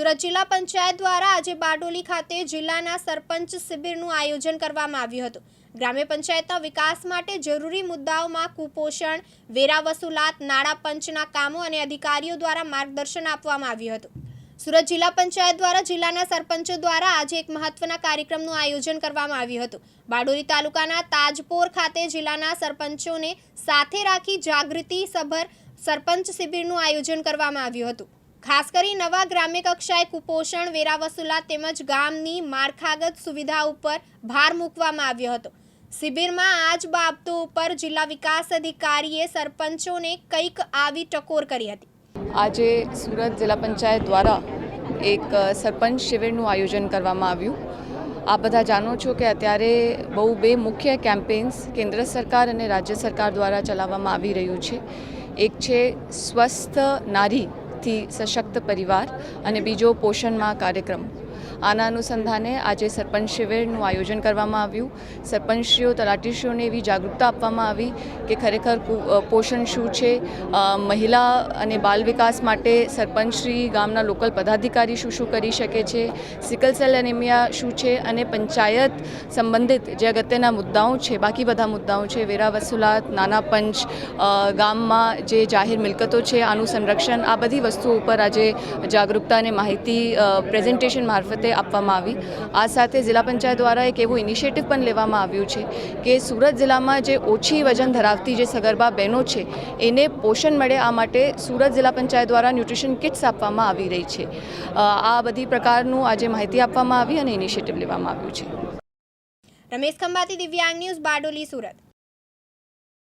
સુરત જિલ્લા પંચાયત દ્વારા આજે બારડોલી ખાતે જિલ્લાના સરપંચ શિબિરનું આયોજન કરવામાં આવ્યું હતું. ગ્રામ્ય પંચાયતના વિકાસ માટે જરૂરી મુદ્દાઓમાં કુપોષણ વેરા વસૂલાત નાણાં પંચના કામો અને અધિકારીઓ દ્વારા માર્ગદર્શન આપવામાં આવ્યું હતું. સુરત જિલ્લા પંચાયત દ્વારા જિલ્લાના સરપંચો દ્વારા આજે એક મહત્વના કાર્યક્રમનું આયોજન કરવામાં આવ્યું હતું. બારડોલી તાલુકાના તાજપોર ખાતે જિલ્લાના સરપંચોને સાથે રાખી જાગૃતિ સભર સરપંચ શિબિરનું આયોજન કરવામાં આવ્યું હતું. ખાસ કરી નવા ગ્રામ્ય કક્ષાએ કુપોષણ વેરા વસૂલાત તેમજ ગામની માળખાગત સુવિધા ઉપર ભાર મૂકવામાં આવ્યો હતો. શિબિરમાં આ જ બાબતો ઉપર જિલ્લા વિકાસ અધિકારીએ સરપંચોને કંઈક આવી ટકોર કરી હતી. આજે સુરત જિલ્લા પંચાયત દ્વારા એક સરપંચ શિબિરનું આયોજન કરવામાં આવ્યું. આપ બધા જાણો છો કે અત્યારે બહુ બે મુખ્ય કેમ્પેન્સ કેન્દ્ર સરકાર અને રાજ્ય સરકાર દ્વારા ચલાવવામાં આવી રહ્યું છે. એક છે સ્વસ્થ નારીથી સશક્ત પરિવાર અને બીજો પોષણમાં કાર્યક્રમ. આના અનુસંધાને આજે સરપંચ શિબિરનું આયોજન કરવામાં આવ્યું. સરપંચશ્રીઓ, તલાટીશ્રીઓને એવી જાગૃતતા આપવામાં આવી કે ખરેખર પોષણ શું છે? મહિલા અને બાલ વિકાસ માટે સરપંચશ્રી ગામના લોકલ પદાધિકારી શું શું કરી શકે છે? સિકલ સેલ એનિમિયા શું છે? અને પંચાયત સંબંધિત જે અગત્યના મુદ્દાઓ છે, બાકી બધા મુદ્દાઓ છે, વેરા વસૂલાત, નાના પંચ ગામમાં જે જાહેર મિલકતો છે, આનું સંરક્ષણ, આ બધી વસ્તુઓ ઉપર આજે જાગૃતતા અને માહિતી પ્રેઝન્ટેશન મારફતે આપવામાં આવી. આ સાથે જિલ્લા પંચાયત દ્વારા એક એવું ઇનિશિયેટિવ પણ લેવામાં આવ્યું છે કે સુરત જિલ્લામાં જે ઓછી વજન ધરાવતી જે સગર્ભા બહેનો છે, એને પોષણ મળે આ માટે સુરત જિલ્લા પંચાયત દ્વારા ન્યુટ્રિશન કિટ્સ આપવામાં આવી રહી છે. આ બધી પ્રકારનું આજે માહિતી આપવામાં આવી અને ઇનિશિયેટિવ લેવામાં આવ્યું છે. રમેશ ખંભાતી દિવ્યાંગ ન્યૂઝ બારડોલી, સુરત.